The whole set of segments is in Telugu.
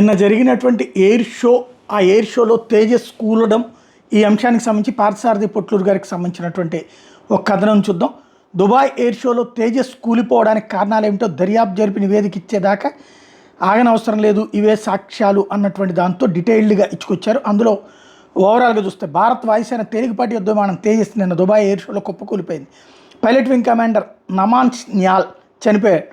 నిన్న జరిగినటువంటి ఎయిర్ షో ఆ ఎయిర్ షోలో తేజస్ కూలడం ఈ అంశానికి సంబంధించి పార్థసారథి పొట్లూరు గారికి సంబంధించినటువంటి ఒక కథనం చూద్దాం. దుబాయ్ ఎయిర్ షోలో తేజస్ కూలిపోవడానికి కారణాలు ఏమిటో దర్యాప్తు జరిపి నివేదిక ఇచ్చేదాకా ఆగనవసరం లేదు. ఇవే సాక్ష్యాలు అన్నటువంటి దాంతో డీటెయిల్డ్గా ఇచ్చుకొచ్చారు. అందులో ఓవరాల్గా చూస్తే భారత్ వాయుసేన తేలికపాటి యుద్ధ విమానం తేజస్ నిన్న దుబాయ్ ఎయిర్ షోలో కుప్పకూలిపోయింది. Pilot wing commander Namansh Syal చనిపోయాడు.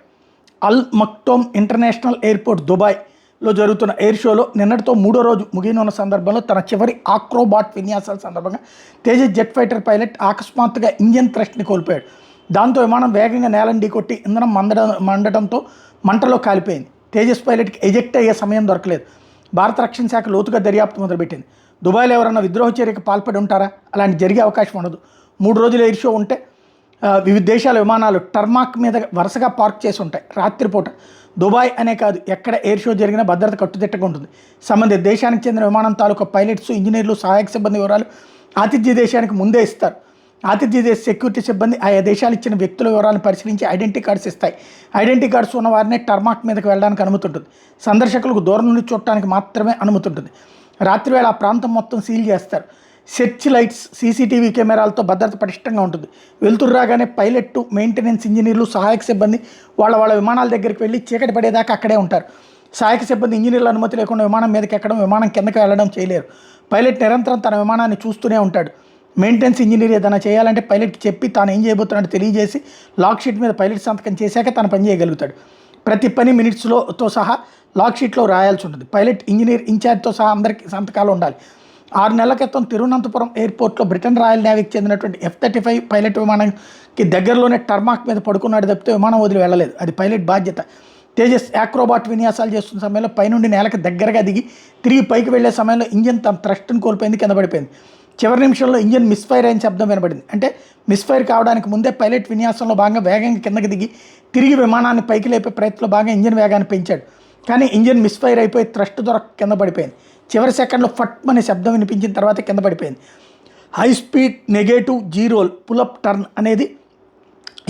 Al Maktoum International Airport Dubai లో జరుగుతున్న ఎయిర్ షోలో నిన్నటితో మూడో రోజు ముగియనున్న సందర్భంలో తన చివరి ఆక్రోబాట్ విన్యాసాల సందర్భంగా తేజ జెట్ ఫైటర్ పైలట్ అకస్మాత్తుగా ఇంజన్ థ్రస్ట్ని కోల్పోయాడు. దాంతో విమానం వేగంగా నేలను ఢీకొట్టి ఇంధనం మందడం మండటంతో మంటలో కాలిపోయింది. తేజస్ పైలట్కి ఎజెక్ట్ అయ్యే సమయం దొరకలేదు. భారత రక్షణ శాఖ లోతుగా దర్యాప్తు మొదలుపెట్టింది. దుబాయ్లో ఎవరన్నా విద్రోహ చర్యకు పాల్పడి ఉంటారా? అలాంటి జరిగే అవకాశం ఉండదు. మూడు రోజులు ఎయిర్ షో ఉంటే వివిధ దేశాల విమానాలు టర్మాక్ మీద వరుసగా పార్క్ చేసి ఉంటాయి. రాత్రిపూట దుబాయ్ అనే కాదు ఎక్కడ ఎయిర్ షో జరిగినా భద్రత కట్టుదిట్టగా ఉంటుంది. సంబంధిత దేశానికి చెందిన విమానం తాలూకా పైలట్స్ ఇంజనీర్లు సహాయక సిబ్బంది వివరాలు ఆతిథ్య దేశానికి ముందే ఇస్తారు. ఆతిథ్య దేశ సెక్యూరిటీ సిబ్బంది ఆయా దేశాలు ఇచ్చిన వ్యక్తుల వివరాలను పరిశీలించి ఐడెంటిటీ కార్డ్స్ ఇస్తాయి. ఐడెంటిటీ కార్డ్స్ ఉన్న వారినే టర్మాక్ మీదకి వెళ్ళడానికి అనుమతి ఉంటుంది సందర్శకులకు దూరం నుండి చూడటానికి మాత్రమే అనుమతి ఉంటుంది రాత్రివేళ ఆ ప్రాంతం మొత్తం సీల్ చేస్తారు. సెర్చ్ లైట్స్ సీసీటీవీ కెమెరాలతో భద్రత పటిష్టంగా ఉంటుంది. వెళ్తురు రాగానే పైలట్ మెయింటెనెన్స్ ఇంజనీర్లు సహాయక సిబ్బంది వాళ్ళ వాళ్ళ విమానాల దగ్గరికి వెళ్ళి చీకటి పడేదాకా అక్కడే ఉంటారు. సహాయక సిబ్బంది ఇంజనీర్ల అనుమతి లేకుండా విమానం మీదకి ఎక్కడం విమానం కిందకి వెళ్ళడం చేయలేరు. పైలట్ నిరంతరం తన విమానాన్ని చూస్తూనే ఉంటాడు. మెయింటెనెన్స్ ఇంజనీర్ ఏదైనా చేయాలంటే పైలట్కి చెప్పి తాను ఏం చేయబోతున్నాడో తెలియజేసి లాక్ షీట్ మీద పైలట్ సంతకం చేశాక తను పని చేయగలుగుతాడు. ప్రతి పని మినిట్స్లో తో సహా లాక్ షీట్లో రాయాల్సి ఉంటుంది. పైలట్ ఇంజనీర్ ఇన్ఛార్జ్తో సహా అందరికీ సంతకాలు ఉండాలి. ఆరు నెలల క్రితం తిరువనంతపురం ఎయిర్పోర్ట్లో బ్రిటన్ రాయల్ నేవీకి చెందినటువంటి ఎఫ్ థర్టీ ఫైవ్ పైలట్ విమానానికి దగ్గరలోనే టర్మాక్ మీద పడుకున్నాడు తప్పితే విమానం వదిలి వెళ్ళలేదు. అది పైలట్ బాధ్యత. తేజస్ యాక్రోబాట్ విన్యాసాలు చేస్తున్న సమయంలో పైనుండి నేలకు దగ్గరగా దిగి తిరిగి పైకి వెళ్ళే సమయంలో ఇంజన్ తన థ్రస్ట్ను కోల్పోయింది కింద పడిపోయింది. చివరి నిమిషంలో ఇంజన్ మిస్ఫైర్ అయిన శబ్దం వినబడింది. అంటే మిస్ఫైర్ కావడానికి ముందే పైలట్ విన్యాసంలో భాగంగా వేగంగా కిందకి దిగి తిరిగి విమానాన్ని పైకి లేపే ప్రయత్నంలో భాగంగా ఇంజన్ వేగాన్ని పెంచాడు. కానీ ఇంజన్ మిస్ఫైర్ అయిపోయి థ్రస్ట్ దొరక కింద పడిపోయింది. చివరి సెకండ్లో ఫట్ అనే శబ్దం వినిపించిన తర్వాత కింద పడిపోయింది. High speed negative జీరోల్ pull up turn అనేది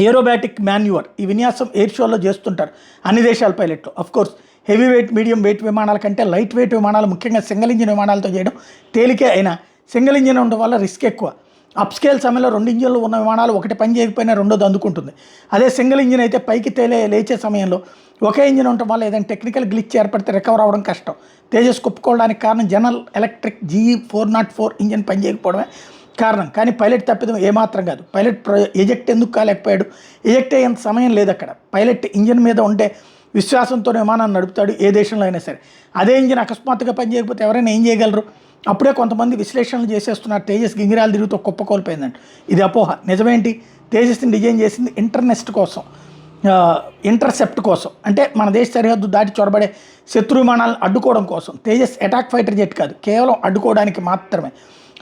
ఏరోబాటిక్ మాన్యువర్. ఈ విన్యాసం ఎయిర్ షోలో చేస్తుంటారు అన్ని దేశాల పైలట్లు. Of course heavy weight medium weight విమానాల కంటే లైట్ వెయిట్ విమానాలు ముఖ్యంగా సింగిల్ ఇంజిన్ విమానాలతో చేయడం తేలికే. అయినా సింగిల్ ఇంజిన్ ఉండడం వల్ల రిస్క్ ఎక్కువ. అప్ స్కేల్ సమయంలో రెండు ఇంజిన్లు ఉన్న విమానాలు ఒకటి పని చేయకపోయినా రెండోది అందుకుంటుంది. అదే సింగిల్ ఇంజిన్ అయితే పైకి తేలే లేచే సమయంలో ఒకే ఇంజిన్ ఉండటం వల్ల ఏదైనా టెక్నికల్ గ్లిచ్ ఏర్పడితే రికవర్ అవ్వడం కష్టం. తేజస్ కుప్పుకోవడానికి కారణం General Electric GE four nought four engine పనిచేయకపోవడమే కారణం. కానీ పైలట్ తప్పిదం ఏమాత్రం కాదు. పైలట్ ప్రో ఎజెక్ట్ ఎందుకు కాలేకపోయాడు? ఎజెక్ట్ అయ్యేంత సమయం లేదు అక్కడ. పైలట్ ఇంజిన్ మీద ఉండే విశ్వాసంతో విమానాన్ని నడుపుతాడు ఏ దేశంలో అయినా సరే. అదే ఇంజిన్ అకస్మాత్తుగా పనిచేయకపోతే ఎవరైనా ఏం చేయగలరు? అప్పుడే కొంతమంది విశ్లేషణలు చేసేస్తున్నారు. తేజస్ గింగిరాలు తిరుగుతూ కుప్పకోల్పోయిందంట ఇది అపోహ. నిజమేంటి? తేజస్ని డిజైన్ చేసింది ఇంటర్నెస్ట్ కోసం. ఇంటర్సెప్ట్ కోసం. అంటే మన దేశ సరిహద్దు దాటి చొరబడే శత్రు విమానాలను అడ్డుకోవడం కోసం. తేజస్ అటాక్ ఫైటర్ జెట్ కాదు. కేవలం అడ్డుకోవడానికి మాత్రమే.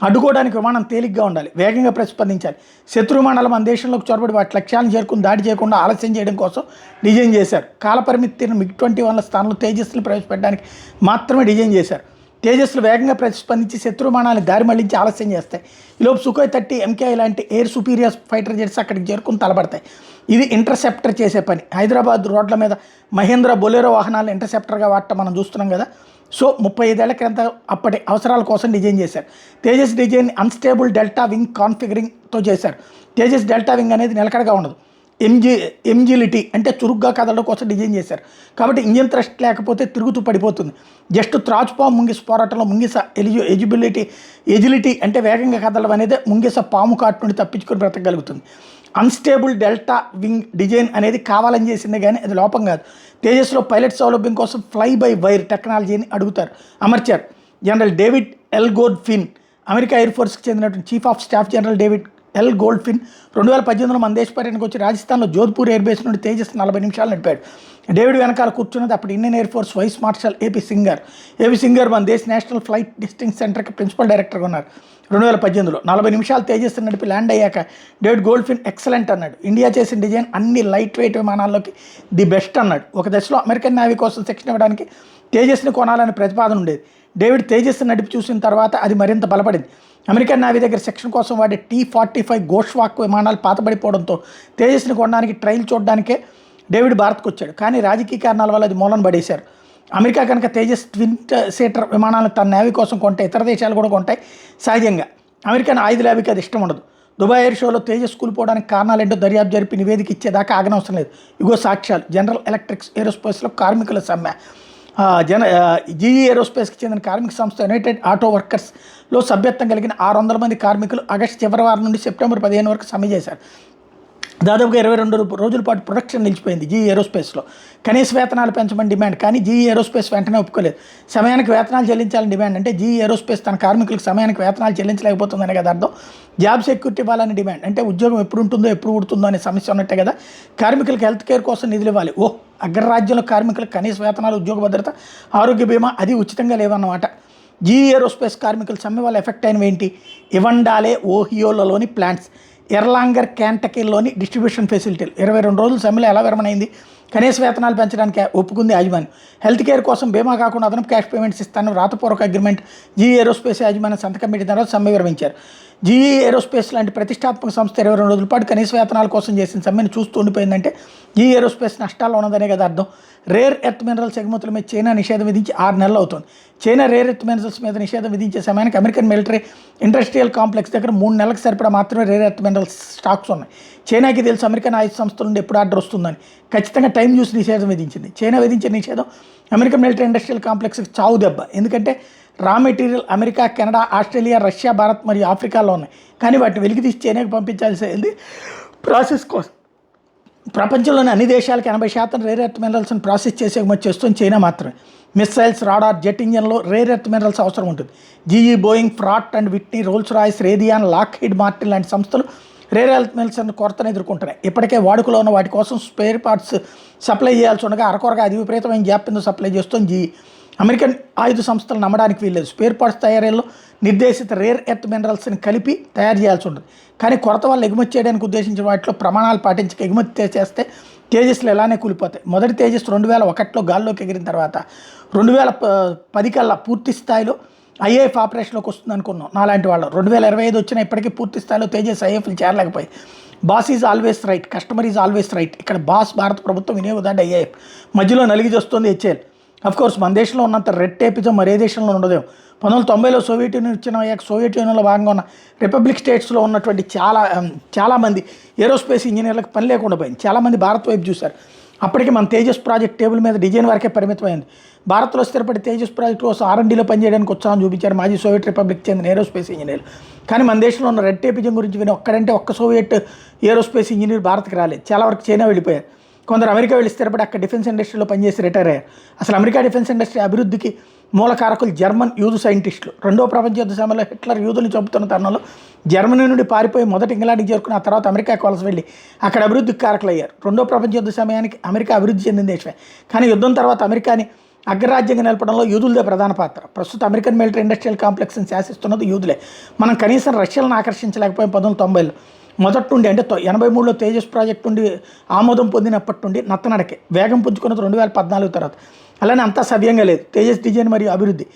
అడ్డుకోవడానికి విమానం తేలిగ్గా ఉండాలి. వేగంగా ప్రతిస్పందించాలి. శత్రు విమానాలు మన దేశంలోకి చొరబడి వాటి లక్ష్యాలను చేరుకుని దాడి చేయకుండా ఆలస్యం చేయడం కోసం డిజైన్ చేశారు. కాలపరిమితి మిగ్ ట్వంటీ వన్ల స్థానంలో తేజస్ని ప్రవేశపెట్టడానికి మాత్రమే డిజైన్ చేశారు. తేజస్లు వేగంగా ప్రతిస్పందించి శత్రు విమానాన్ని దారి మళ్ళించి ఆలస్యం చేస్తాయి. ఈలోపు సుఖోయ్ థర్టీ ఎంకే లాంటి ఎయిర్ సుపీరియర్ ఫైటర్ జెట్స్ అక్కడికి చేరుకుని తలబడతాయి. ఇది ఇంటర్సెప్టర్ చేసే పని. హైదరాబాద్ రోడ్ల మీద మహేంద్ర బొలేరో వాహనాలు ఇంటర్సెప్టర్గా వాడటం మనం చూస్తున్నాం కదా. సో ముప్పై ఐదేళ్ళ క్రితం అప్పటి అవసరాల కోసం డిజైన్ చేశారు. Tejas design unstable delta wing కాన్ఫిగరింగ్తో చేశారు. తేజస్ డెల్టా వింగ్ అనేది నిలకడగా ఉండదు. ఎంజి ఎంజిలిటీ అంటే చురుగ్గా కదలడం కోసం డిజైన్ చేశారు. కాబట్టి ఇంజిన్ థ్రస్ట్ లేకపోతే తిరుగుతూ పడిపోతుంది. జస్ట్ త్రాచుపాము ముంగిస పోరాటంలో ముంగిస ఎలిజి ఎజిబిలిటీ ఎజిలిటీ అంటే వేగంగా కదలడం అనేది ముంగిస పాము కాటు నుండి తప్పించుకొని బ్రతకగలుగుతుంది. అన్స్టేబుల్ డెల్టా వింగ్ డిజైన్ అనేది కావాలని చేసింది కానీ అది లోపం కాదు. తేజస్లో పైలట్ సౌలభ్యం కోసం ఫ్లై బై వైర్ టెక్నాలజీని అడుగుతారు. అమర్చారు General David L Fin America air ఫోర్స్కి చెందినటువంటి chief of staff General David L Goldfein రెండు వేల పద్దెనిమిదిలో మన దేశ పర్యటనకు వచ్చి రాజస్థాన్లో జోధ్పూర్ ఎయిర్ బేస్ నుండి తేజస్ నలభై నిమిషాలు నడిపాడు డేవిడ్ వెనకాల కూర్చున్నది అప్పుడు Indian Air Force Vice Marshal A singer. AP singer మన దేశ నేషనల్ ఫ్లైట్ డిస్టింగ్ సెంటర్కి ప్రిన్సిపల్ డైరెక్టర్గా ఉన్నారు. రెండు వేల పద్దెనిమిదిలో నలభై నిమిషాలు తేజస్ నడిపి ల్యాండ్ అయ్యాక డేవిడ్ గోల్డ్ఫిన్ ఎక్సలెంట్ అన్నాడు. ఇండియా చేసిన డిజైన్ అన్ని లైట్ వెయిట్ విమానాల్లోకి ది బెస్ట్ అన్నాడు. ఒక దశలో అమెరికన్ నేవీ కోసం శిక్షణ ఇవ్వడానికి తేజస్ని కొనాలనే ప్రతిపాదన ఉండేది. డేవిడ్ తేజస్ని నడిపి చూసిన తర్వాత అది మరింత బలపడింది. అమెరికన్ నావీ దగ్గర సెక్షన్ కోసం వాడే టీ ఫార్టీ ఫైవ్ గోష్వాక్ విమానాలు పాతబడిపోవడంతో తేజస్ని కొనడానికి ట్రైల్ చూడడానికే డేవిడ్ భారత్కు వచ్చాడు. కానీ రాజకీయ కారణాల వల్ల అది మూలన పడేశారు. అమెరికా కనుక తేజస్ ట్విన్ సీటర్ విమానాలను తన నేవీ కోసం కొంటే ఇతర దేశాలు కూడా కొంటాయి సహజంగా. అమెరికన్ ఆయుధ ల్యాబీకి అది ఇష్టం ఉండదు. దుబాయ్ ఎయిర్ షోలో తేజస్ కూలిపోవడానికి కారణాలు ఏంటో దర్యాప్తు జరిపి నివేదిక ఇచ్చేదాకా ఆగనవసరం లేదు. ఇగో సాక్ష్యాలు. జనరల్ ఎలక్ట్రిక్స్ ఏరోస్పేస్లో కార్మికుల సమ్మె. జన జీఈ ఏరోస్పేస్కి చెందిన కార్మిక సంస్థ యునైటెడ్ ఆటో వర్కర్స్లో సభ్యత్వం కలిగిన ఆరు వందల మంది కార్మికులు ఆగస్టు చివరి వారం నుండి సెప్టెంబర్ పదిహేను వరకు సమ్మె చేశారు. దాదాపుగా ఇరవై రెండు రోజుల పాటు ప్రొడక్షన్ నిలిచిపోయింది జీఈ ఏరోస్పేస్లో. కనీస వేతనాలు పెంచమని డిమాండ్ కానీ జీఈ ఏరోస్పేస్ వెంటనే ఒప్పుకోలేదు. సమయానికి వేతనాలు చెల్లించాలని డిమాండ్ అంటే జీఈ ఏరోస్పేస్ తన కార్మికులకు సమయానికి వేతనాలు చెల్లించలేకపోతుందనే కదా అర్థం? జాబ్ సెక్యూరిటీ ఇవ్వాలని డిమాండ్. అంటే ఉద్యోగం ఎప్పుడు ఉంటుందో ఎప్పుడు ఉడుతుందో అనే సమస్య ఉన్నట్టే కదా? కార్మికులకు హెల్త్ కేర్ కోసం నిధులు ఇవ్వాలి. ఓ అగ్రరాజ్యంలో కార్మికులకు కనీస వేతనాలు ఉద్యోగ భద్రత ఆరోగ్య బీమా అది ఉచితంగా లేవన్నమాట. జీ ఏరోస్పేస్ కార్మికుల సమ్మె వల్ల ఎఫెక్ట్ అయినవి ఏంటి? ఇవండాలే ఓహియోలలోని ప్లాంట్స్. ఎర్లాంగర్ క్యాంటకీల్లోని డిస్ట్రిబ్యూషన్ ఫెసిలిటీలు. ఇరవై రెండు రోజులు సమ్మెలో ఎలా విరమణైంది? కనీస వేతనాలు పెంచడానికి ఒప్పుకుంది యాజమాన్యం. హెల్త్ కేర్ కోసం బీమా కాకుండా అదనపు క్యాష్ పేమెంట్స్ ఇస్తాను రాతపూర్వక అగ్రిమెంట్ జీఈ ఏరోస్పేస్ యాజమాన్యం సంతకం పెట్టిన తర్వాత సమ్మె విరమించారు. జీఈ ఏరోస్పేస్ లాంటి ప్రతిష్టాత్మక సంస్థ ఇరవై రెండు రోజుల పాటు కనీస వేతనాల కోసం చేసిన సమ్మెను చూస్తూ ఉండిపోయిందంటే జీఈ ఏరోస్పేస్ నష్టాల్లో ఉన్నదనే కదా అర్థం. రేర్ ఎర్త్ మినరల్స్ ఎగుమతుల మీద చైనా నిషేధం విధించి ఆరు నెలలు అవుతుంది. చైనా రేర్ ఎర్త్ మినరల్స్ మీద నిషేధం విధించే సమయానికి అమెరికన్ మిలిటరీ ఇండస్ట్రియల్ కాంప్లెక్స్ దగ్గర మూడు నెలలకు సరిపడా మాత్రమే రేర్ ఎర్త్ మినరల్స్ స్టాక్స్ ఉన్నాయి. చైనాకి తెలుసు అమెరికన్ ఆయుధ సంస్థల నుండి ఎప్పుడు ఆర్డర్ వస్తుందని. ఖచ్చితంగా టైం చూసి నిషేధం విధించింది. చైనా విధించే నిషేధం అమెరికన్ మిలిటరీ ఇండస్ట్రియల్ కాంప్లెక్స్కి చావు దెబ్బ. ఎందుకంటే raw material America Canada Australia Russia Bharat మరియు ఆఫ్రికాలో ఉన్నాయి. కానీ వాటిని వెలికి తీసి చైనాకి పంపించాల్సింది ప్రాసెస్ కోసం. ప్రపంచంలోని అన్ని దేశాలకు ఎనభై శాతం రేర్ ఎర్త్ మినరల్స్ని ప్రాసెస్ చేసే ఎగుమతి చేస్తుంది చైనా మాత్రమే. మిస్సైల్స్ రాడార్ జెట్ ఇంజన్లో రేర్ ఎర్త్ మినరల్స్ అవసరం ఉంటుంది. GE Boeing Pratt and Whitney Rolls Royce Raytheon Lockheed Martin లాంటి సంస్థలు రేర్ ఎర్త్ మినరల్స్ కొరతను ఎదుర్కొంటున్నాయి. ఇప్పటికే వాడుకలో ఉన్న వాటి కోసం స్పేర్ పార్ట్స్ సప్లై చేయాల్సి ఉండగా అరకొరగా అది విపరీతమైన జాప్యంతో సప్లై చేస్తుంది. జీఈ అమెరికన్ ఆయుధ సంస్థలు నమ్మడానికి వీల్లేదు. స్పేర్ పార్ట్స్ తయారీలో నిర్దేశిత రేర్ ఎర్త్ మినరల్స్ని కలిపి తయారు చేయాల్సి ఉంటుంది. కానీ కొరత వల్ల ఎగుమతి చేయడానికి ఉద్దేశించిన వాటిలో ప్రమాణాలు పాటించక ఎగుమతి చేస్తే తేజస్లు ఎలానే కూలిపోతాయి. మొదటి తేజస్ రెండు వేల ఒకటిలో గాల్లోకి ఎగిరిన తర్వాత రెండు వేల పది కల్లా పూర్తి స్థాయిలో ఐఏఎఫ్ ఆపరేషన్లోకి వస్తుంది అనుకున్నాం. నాలాంటి వాళ్ళు. రెండు వేల ఇరవై ఐదు వచ్చిన ఇప్పటికీ పూర్తి స్థాయిలో తేజస్ ఐఏఎఫ్లు చేరలేకపోయి boss is always right. Customer is always right. ఇక్కడ బాస్ భారత ప్రభుత్వం వినియోగదారుడు ఐఏఎఫ్. మధ్యలో నలిగి చేస్తుంది హెచ్ఏఎల్. కోర్స్ మన దేశంలో ఉన్నంత రెడ్ టేపిజం మరే దేశంలో ఉండదేమో పంతొమ్మిది వందల తొంభైలో సోవియట్ యూనియన్ వచ్చిన అయ్యాక సోవియట్ యూనియన్లో భాగంగా ఉన్న రిపబ్లిక్ స్టేట్స్లో ఉన్నటువంటి చాలా చాలామంది ఏరోస్పేస్ ఇంజనీర్లకు పని లేకుండా పోయింది. చాలామంది భారత్ వైపు చూశారు. అప్పటికి మన తేజస్ ప్రాజెక్ట్ టేబుల్ మీద డిజైన్ వరకే పరిమితమైంది. భారత్లో స్థిరపడి తేజస్ ప్రాజెక్ట్ కోసం ఆర్ఎండీలో పనిచేయడానికి ఉత్సాహం చూపించారు మాజీ సోవియట్ రిపబ్లిక్ చెందిన ఏరోస్పేస్ ఇంజనీర్లు. కానీ మన దేశంలో ఉన్న రెడ్ టేపిజం గురించి విని ఒక్కడంటే ఒక్క సోవియట్ ఏరోస్పేస్ ఇంజనీర్ భారత్కి రాలేదు. చాలా వరకు చైనా వెళ్ళిపోయారు. కొందరు అమెరికా వెళ్ళి స్థిరపడి అక్కడ డిఫెన్స్ ఇండస్ట్రీలో పనిచేసి రిటైర్ అయ్యారు. అసలు అమెరికా డిఫెన్స్ ఇండస్ట్రీ అభివృద్ధికి మూల కారకులు జర్మన్ యూదు సైంటిస్టులు. రెండో ప్రపంచ యుద్ధ సమయంలో హిట్లర్ యూదుని చంపుతున్న తరుణంలో జర్మనీ నుండి పారిపోయి మొదట ఇంగ్లాండ్కి చేరుకున్న ఆ తర్వాత అమెరికా కోల్స్ వెళ్ళి అక్కడ అభివృద్ధికి కారకులు అయ్యారు రెండో ప్రపంచ యుద్ధ సమయానికి అమెరికా అభివృద్ధి చెందిన దేశమే. కానీ యుద్ధం తర్వాత అమెరికాని అగ్రరాజ్యంగా నిలపడంలో యూదులదే ప్రధాన పాత్ర. ప్రస్తుతం అమెరికన్ మిలిటరీ ఇండస్ట్రియల్ కాంప్లెక్స్ని శాసిస్తున్నది యూదులే. మనం కనీసం రష్యలను ఆకర్షించలేకపోయాం పంతొమ్మిది తొంభైలో. మొదటి నుండి అంటే ఎనభై మూడులో తేజస్ ప్రాజెక్ట్ నుండి ఆమోదం పొందినప్పటి నుండి నత్తనడకే. వేగం పుంజుకున్నది రెండు వేల పద్నాలుగు తర్వాత. అలానే అంతా సవ్యంగా లేదు. తేజస్ డిజైన్ మరియు అభివృద్ధి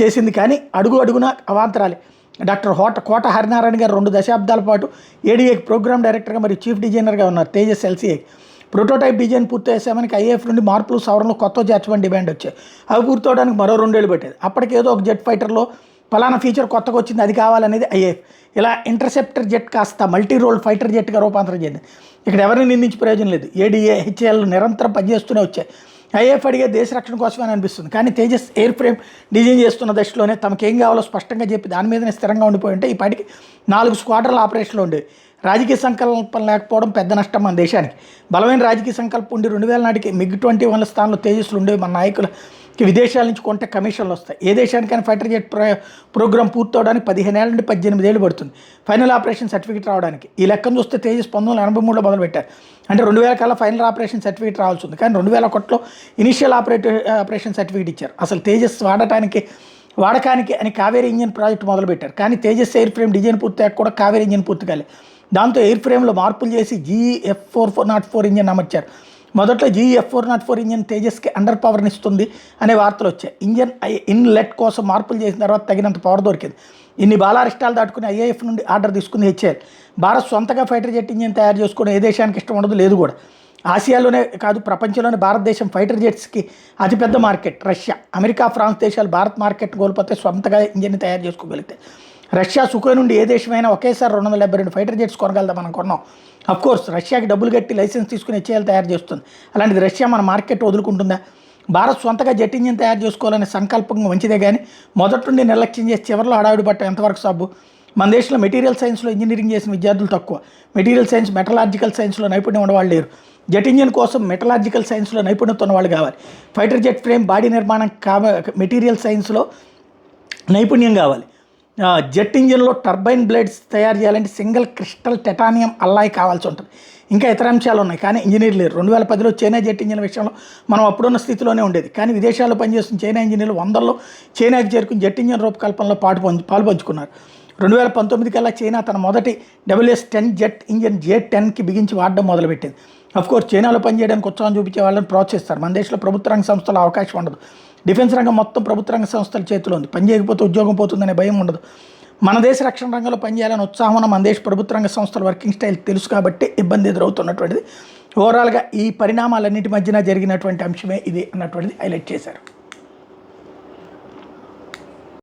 చేసింది కానీ అడుగు అడుగున అవాంతరాలే. డాక్టర్ హోట కోట హరినారాయణ గారు రెండు దశాబ్దాల పాటు ఏడీఏకి ప్రోగ్రామ్ డైరెక్టర్గా మరియు చీఫ్ డిజైనర్గా ఉన్నారు. తేజస్ ఎల్సీఏకి ప్రోటోటైప్ డిజైన్ పూర్తి చేసామనికి ఐఏఎఫ్ నుండి మార్పులు సవరణలు కొత్త చేర్చమని డిమాండ్ వచ్చాయి. అవి పూర్తవడానికి మరో రెండేళ్ళు పెట్టేది. అప్పటికేదో ఒక జెట్ ఫైటర్లో ఫలానా ఫీచర్ కొత్తగా వచ్చింది అది కావాలనేది ఐఏఎఫ్. ఇలా ఇంటర్సెప్టర్ జెట్ కాస్త మల్టీ రోల్ ఫైటర్ జెట్గా రూపాంతరం చేయండి ఇక్కడ ఎవరిని నిందించి ప్రయోజనం లేదు. ఏడీఏ హెచ్ఏఎల్ నిరంతరం పనిచేస్తూనే వచ్చాయి. ఐఏఎఫ్ అడిగే దేశ రక్షణ కోసమే అనిపిస్తుంది. కానీ తేజస్ ఎయిర్ ఫ్రేమ్ డిజైన్ చేస్తున్న దశలోనే తమకేం కావాలో స్పష్టంగా చెప్పి దాని మీదనే స్థిరంగా ఉండిపోయి ఉంటే ఈ పాటికి నాలుగు స్క్వాడ్రల్ ఆపరేషన్లు ఉండేవి రాజకీయ సంకల్పం లేకపోవడం పెద్ద నష్టం మన దేశానికి. బలమైన రాజకీయ సంకల్పం ఉండి రెండు వేల నాటికి మిగ్ ట్వంటీ వన్ల స్థానంలో తేజస్సులు ఉండేవి మన నాయకులు విదేశాల నుంచి కొంటే కమిషన్లు వస్తాయి. ఏ దేశానికైనా ఫైటర్ జెట్ ప్రో ప్రోగ్రామ్ పూర్తవడానికి పదిహేను ఏళ్ళ నుండి పద్దెనిమిది ఏళ్ళు పడుతుంది. ఫైనల్ ఆపరేషన్ సర్టిఫికేట్ రావడానికి. ఈ లెక్కను చూస్తే తేజస్ పంతొమ్మిది వందల ఎనభై మూడులో మొదలుపెట్టారు. అంటే రెండు వేల కల్లా ఫైనల్ ఆపరేషన్ సర్టిఫికేట్ రావాల్సి ఉంది. కానీ రెండు వేల ఒకటిలో ఇనిషియల్ ఆపరేట్ ఆపరేషన్ సర్టిఫికేట్ ఇచ్చారు. అసలు తేజస్ వాడటానికి వాడకానికి అని కావేరీ ఇంజిన్ ప్రాజెక్ట్ మొదలుపెట్టారు. కానీ తేజస్ ఎయిర్ ఫ్రేమ్ డిజైన్ పూర్తయ్యాక కూడా కావేరీ ఇంజిన్ పూర్తి కాలేదు దాంతో ఎయిర్ ఫ్రేమ్లో మార్పులు చేసి GF four four nought four engine అమర్చారు. మొదట్లో GF four nought four engine తేజస్కి under పవర్ని ఇస్తుంది అనే వార్తలు వచ్చాయి. ఇంజన్ ఇన్లెట్ కోసం మార్పులు చేసిన తర్వాత తగినంత పవర్ దొరికింది. ఇన్ని బాలారిష్టాలు దాటుకుని ఐఏఎఫ్ నుండి ఆర్డర్ తీసుకుని హెచ్ఏఎల్ భారత్ సొంతగా ఫైటర్ జెట్ ఇంజిన్ తయారు చేసుకుని ఏ దేశానికి ఇష్టం ఉండదు లేదు కూడా. ఆసియాలోనే కాదు ప్రపంచంలోనే భారతదేశం ఫైటర్ జెట్స్కి అతిపెద్ద మార్కెట్ రష్యా. అమెరికా ఫ్రాన్స్ దేశాలు భారత్ మార్కెట్ కోల్పోతే సొంతగా ఇంజిన్ తయారు చేసుకోగలిగితే రష్యా సుఖోయ్ నుండి ఏ దేశమైనా ఒకేసారి రెండు వందల డెబ్బై రెండు ఫైటర్ జెట్స్ కొనగలదా మనం కొన్నాం కోర్స్ రష్యాకి డబ్బులు కట్టి లైసెన్స్ తీసుకుని హెచ్ఏఎల్ తయారు చేస్తుంది. అలాంటిది రష్యా మన మార్కెట్ వదులుకుంటుందా? భారత్ సొంతగా జెట్ ఇంజిన్ తయారు చేసుకోవాలనే సంకల్పం మంచిదే కానీ మొదటి నుండి నిర్లక్ష్యం చేసి చివరిలో హడావిడి పట్ట ఎంతవరకు సబ్బు? మన దేశంలో మెటీరియల్ సైన్స్లో ఇంజనీరింగ్ చేసిన విద్యార్థులు తక్కువ. మెటీరియల్ సైన్స్ మెటలాజికల్ సైన్స్లో నైపుణ్యం ఉన్నవాళ్ళు లేరు. జెట్ ఇంజిన్ కోసం మెటలాజికల్ సైన్స్లో నైపుణ్యత ఉన్నవాళ్ళు కావాలి. ఫైటర్ జెట్ ఫ్రేమ్ బాడీ నిర్మాణం కా మెటీరియల్ సైన్స్లో నైపుణ్యం కావాలి. జెట్ ఇంజిన్లో టర్బైన్ బ్లేడ్స్ తయారు చేయాలంటే సింగిల్ క్రిస్టల్ టెటానియం అల్లాయ్ కావాల్సి ఉంటుంది. ఇంకా ఇతర అంశాలు ఉన్నాయి కానీ ఇంజనీర్ లేరు. రెండు వేల పదిలో చైనా జెట్ ఇంజిన్ విషయంలో మనం అప్పుడున్న స్థితిలోనే ఉండేది. కానీ విదేశాల్లో పనిచేస్తున్న చైనా ఇంజనీర్లు వందల్లో చైనాకి చేరుకుని జెట్ ఇంజిన్ రూపకల్పనలో పాటు పంచు రెండు వేల పంతొమ్మిది కల్లా చైనా తన మొదటి WS ten jet engine J టెన్కి బిగించి వాడడం మొదలుపెట్టింది. అఫ్ కోర్స్ చైనాలో పనిచేయడానికి ఉత్సాహం చూపించే వాళ్ళని ప్రోత్సహిస్తారు. మన దేశంలో ప్రభుత్వ రంగ సంస్థల అవకాశం ఉండదు. డిఫెన్స్ రంగం మొత్తం ప్రభుత్వ రంగ సంస్థల చేతిలో ఉంది. పని చేయకపోతే ఉద్యోగం పోతుందనే భయం ఉండదు. మన దేశ రక్షణ రంగంలో పనిచేయాలని ఉత్సాహం ఉన్న మన దేశ ప్రభుత్వ రంగ సంస్థల వర్కింగ్ స్టైల్ తెలుసు కాబట్టి ఇబ్బంది ఎదురవుతున్నటువంటిది. ఓవరాల్గా ఈ పరిణామాలన్నిటి మధ్యన జరిగినటువంటి అంశమే ఇది అన్నటువంటిది హైలైట్ చేశారు.